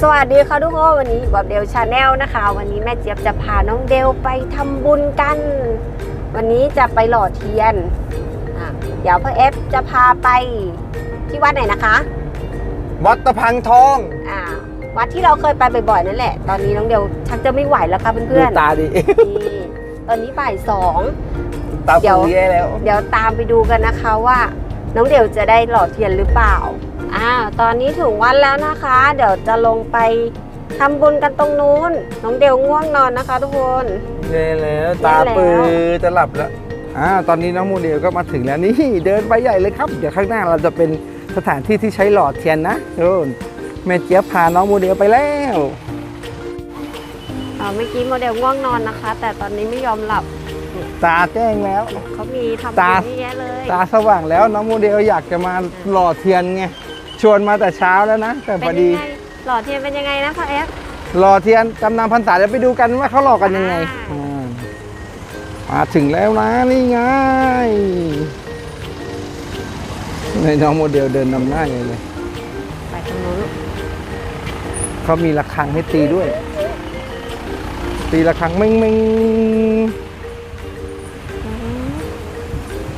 สวัสดีค่ะทุกคนวันนี้อยู่กับเดลชาแนลนะคะ วันนี้แม่เจี๊ยบจะพาน้องเดลไปทำบุญกัน วันนี้จะไปหล่อเทียนอะเดี๋ยวพ่อเอฟจะพาไปที่วัดไหนนะคะวัดตะพังทองอ่าวัดที่เราเคยไปบ่อยๆนั่นแหละ ตอนนี้น้องเดลชักจะไม่ไหวแล้วค่ะดูเพื่อนตาดิๆนี่ตอนนี้บ่ายสองตาเดี๋ยวปูแย่แล้วเดี๋ยวตามไปดูกันนะคะว่า น้องเดลจะได้หล่อเทียนหรือเปล่า อ้าวตอนนี้ถึงวัดแล้วนะคะ เดี๋ยวจะลงไปทำบุญกันตรงนู้น น้องเดลง่วงนอนนะคะทุกคนแย่แล้วแย่ตาแล้วปือจะหลับแล้วอ่าตอนนี้น้องโมเดลก็มาถึงแล้วนี่เดินไปใหญ่เลยครับ เดี๋ยวข้างหน้าเราจะเป็นสถานที่ที่ใช้หลอดเทียนนะโน่นแม่เจี๊ยบพาน้องโมเดลไปแล้วอ่าเมื่อกี้โมเดลง่วงนอนนะคะ แต่ตอนนี้ไม่ยอมหลับ ตาแจ้งแล้วเขามีทำตาบุญเยอะแยะเลย ตาสว่างแล้วน้องโมเดลอยากจะมาหล่อเทียนไง ชวนมาแต่เช้าแล้วนะ แต่พเป็อนยัดีงไงหล่อเทียนเป็นยังไงนะพ่อเอฟหล่อเทียนกำนำพรรษาเดี๋ยวไปดูกันว่าเขาหล่อกันยังไงอ่าอ่ามาถึงแล้วนะนี่ไงในน้องโมเดลเดินนำหน้าไงเลยไปตรงนู้นเขามีระฆังให้ตีด้วย ตีระฆังเม่งเม่ง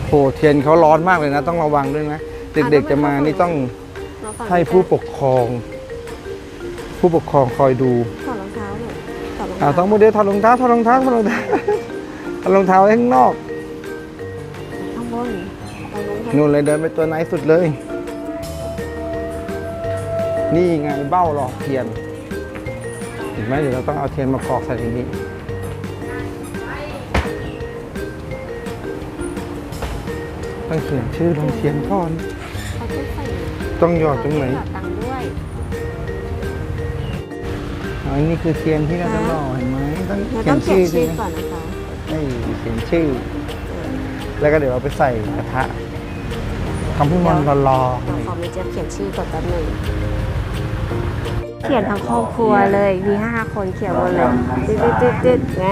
โหเทียนเขาร้อนมากเลยนะ ต้องระวังด้วยนะเด็กๆจะมานี่ต้อง เราฝั่งให้ผู้ปกครอง ผู้ปกครองคอยดูถอดรองเท้าหน่อยถอดรองอ่าเท้าต้องโมเดลถอดรองเท้าถอดรองเท้าถอดรองเท้าถอดรองเท้าไว้ข้างนอกข้างบนตรงนู้นค่ะนู่นเลยเดินไปตัวไหนสุดเลย นี่ไงเบ้าหลอกเทียนเห็นไหมเดี๋ยวเราต้องเอาเทียนมากรอกใส่ในนี้ ต้องเขียนชื่อลงเทียนก่อนเขาจะใส่ ต้องหยอดตรงไหนหยอดตังค์ด้วยอ๋อนี่คือเทียนที่เราจะหล่อเห็นไหมต้องเราเขีต้ยอนงเขียชื่นอชื่อก่อนนะคะให้เขียนชื่อ แล้วก็เดี๋ยวเราไปใส่กระทะทำให้มันรอเราขอไม่เจะเขียนชื่อก่อนแป๊บหนึงเขียนทั้งครอบครัวเลย มีห้าคนเขียนหมดเลยตึ๊ดตึ๊ดตึ๊ดไง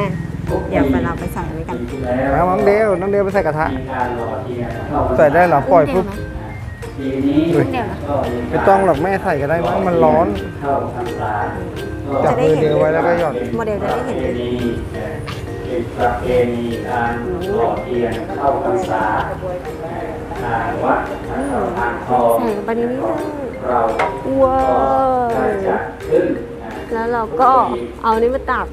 เดี๋ยวไปเราไปใส่ไว้กันๆแล้วน้องเดวน้องเดวไปใส่กระทะ ใส่ได้เหรอปล่อยปุ๊บปีนี้ อุ้ยเดี๋ยวนะไม่ต้องหรอกแม่ใส่ก็ได้มั้งมันร้อนเข้าพรรษาจับมือเดียวไว้แล้วก็หยอดโมเดลจะได้ประเห็นเพณีเป็นประเพณีการหล่อเทียนเข้าพรรษาอ่าวัดทางทองใส่ไปนี้เลยเราว้าก็วได้จัดขึ้นแล้วเราก็เอานี้มาตัก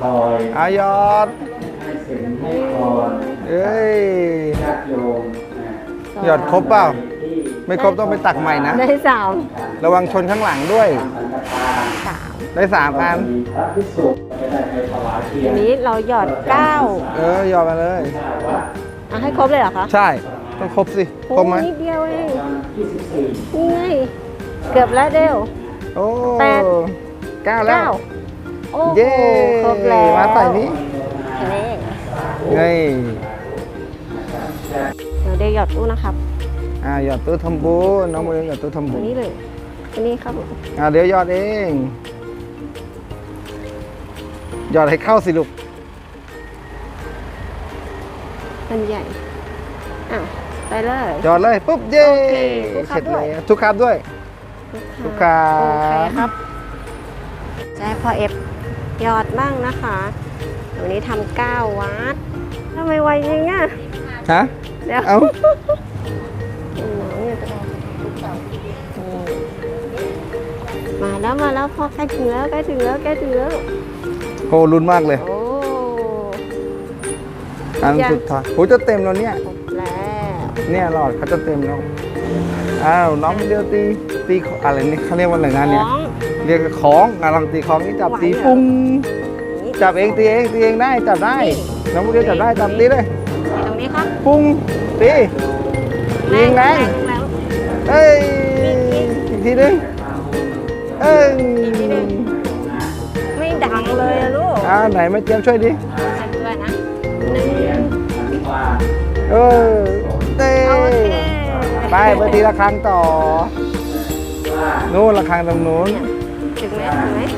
คอยอายอดให้สิ่งให้พรเอ้ย ญาติโยมนะ หยอดครบเปล่าที่ไม่ครบต้องไปตักใหม่นะ ได้สามระวังชนข้างหลังด้วยสังฆทานสามได้สามอันมีพระภิกษุจะได้ไปถวายเทียทีนนี้เราหยอดเก้าเออหยอดมาเลยว่าอะให้ครบเลยเหรอคะใช่ ต้องครบสิครบไหมโอ้นิดเดียวเอง24นี่ไงเกือบแล้วเดียวโอ้แปด เก้าแล้ว เก้าโอ้โหเย้ครบแล้วมาใส่นี้นี่ไงเดี๋ยวเดี๋ยว หยอดตู้นะครับอ่าหยอดตู้ทำบุญน้องโมเดลหยอดตู้ทำบุอัญนนี้เลยอันนี้ครับอ่าเดี๋ยวหยอดเองหยอดให้เข้าสิลูกอันใหญ่อะไปเลยหยอดเลยปุ๊บเย้โอเคทุกคเสร็จด้วยแล้วทุกครับด้วยทุกครัโอเคครับบจะให้พ่อเอฟหยอดบ้างนะคะวันนี้ทำเก้าวัดทำไมไวจริงอะฮะ เดี๋ยวเอ้าน้องเนี่ยจะมาแล้วมาแล้วพ่อใกล้ถึงแล้วใกล้ถึงแล้วใกล้ถึงแล้วโหลุ้นมากเลย โอ้อันยังสุดท้ายโหจะเต็มแล้วเนี่ยครบแล้วเนี่ยหลอดเขาจะเต็มแล้วอ้าวน้องเดียวตีตีอะไรนี่เขาเรียกว่าอะไรนะเนี่ยของเรียกของอะลองตีของนี่จับตีไหวเหรอปุ้งจับเองตีเองตีเองได้จับได้ น้องเดียวจับได้จับตีเลย อยู่ตรงนี้ครับปุ้งตียิงแรงแรงเอ้ยอีกทีนึงเอ้ยไม่ดังเลยอะลูกอ่าไหนแม่เจี๊ยบช่วยดิจะด้วยนะหนึ่งเออเต้โอเคไปไปตีละครั้งต่อ นู่นละครั้งตรงนู้นถึงไหมถึงไหมนี่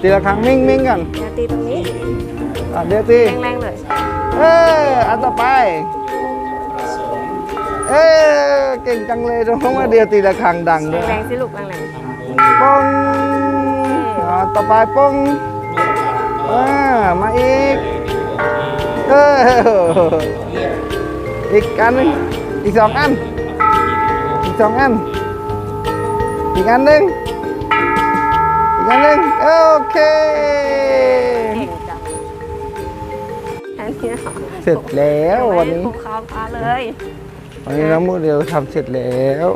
ตีละครั้งมิ่งมิ่งกันอย่าตีตรงนี้อะเดี๋ยวตีแรงๆเลยเอออันต่อไปเอ้ยเก่งจังเลยน้องมาเดียวตีละครังดังด้วยแรงๆสิลูกแรงปองอ่าต่อไปปองอ่ามาอีกเอออีกอันหนึงอีกสองอันอีกสองอันอีกอันหนึ่ง อีกอันหนึ่งโอเคๆเก่งจังแค่นี้เหรอเสร็จแล้ววันนี้ภูเขาพาเลยวันนี้น้องโมเดลทำเสร็จแล้ว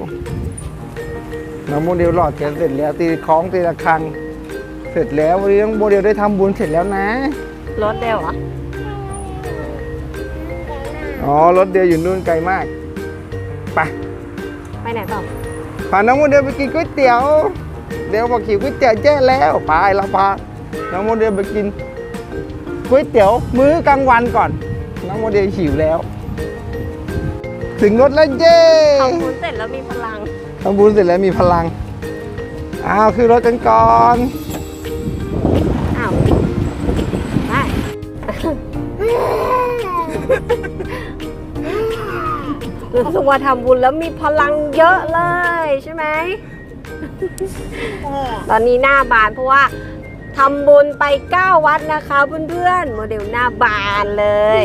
น้องโมเดลหลอดเทียนเสร็จแล้ว ตีคล้องตีระฆัง เสร็จแล้ววันนี้น้องโมเดลได้ทำบุญเสร็จแล้วนะ รถเร็วเหรออ๋อรถเดียวอยู่นู่นไกลมาก ไป ไปไหนต่อ พาน้องโมเดลไปกินก๋วยเตี๋ยว เดี๋ยวบอกหิวก๋วยเตี๋ยวแย่แล้วไปเราพาน้องโมเดลไปกินก๋วยเตี๋ยวมื้อกลางวันก่อน น้องโมเดลหิวแล้ว ถึงรถแล้วเย้ทำบุญเสร็จแล้วมีพลังทำบุญเสร็จแล้วมีพลังอ้าวคือรถกันก่อนอ้าวไปรู้สึกว่าทำบุญแล้วมีพลังเยอะเลยใช่ไหม ตอนนี้หน้าบานเพราะว่าทำบุญไป 9 วัดนะคะเพื่อนๆโมเดลหน้าบานเลย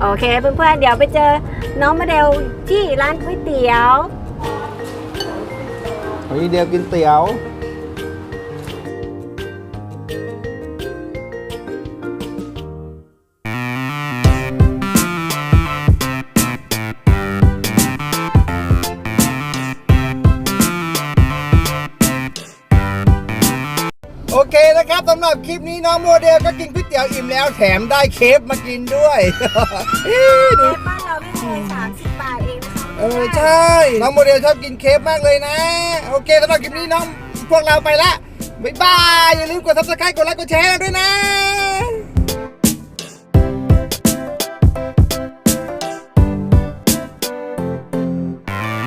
โอเคเพื่อนๆ เดี๋ยวไปเจอน้องโมเดลที่ร้านก๋วยเตี๋ยววันนี้เดียวกินเตี๋ยว โอเคนะครับสำหรับคลิปนี้น้องโมเดลก็กินก๋วยเตี๋ยวอิ่มแล้วแถมได้เคฟมากินด้วย เค้กบ้านเราไม่เคย30บาทเองนะเออใช่ น้องโมเดลชอบกินเคฟมากเลยนะ โอเคสำหรับคลิปนี้น้องพวกเราไปละ บ๊ายบาย อย่าลืมกดซับสไครต์กดไลค์กดแชร์ด้วยนะ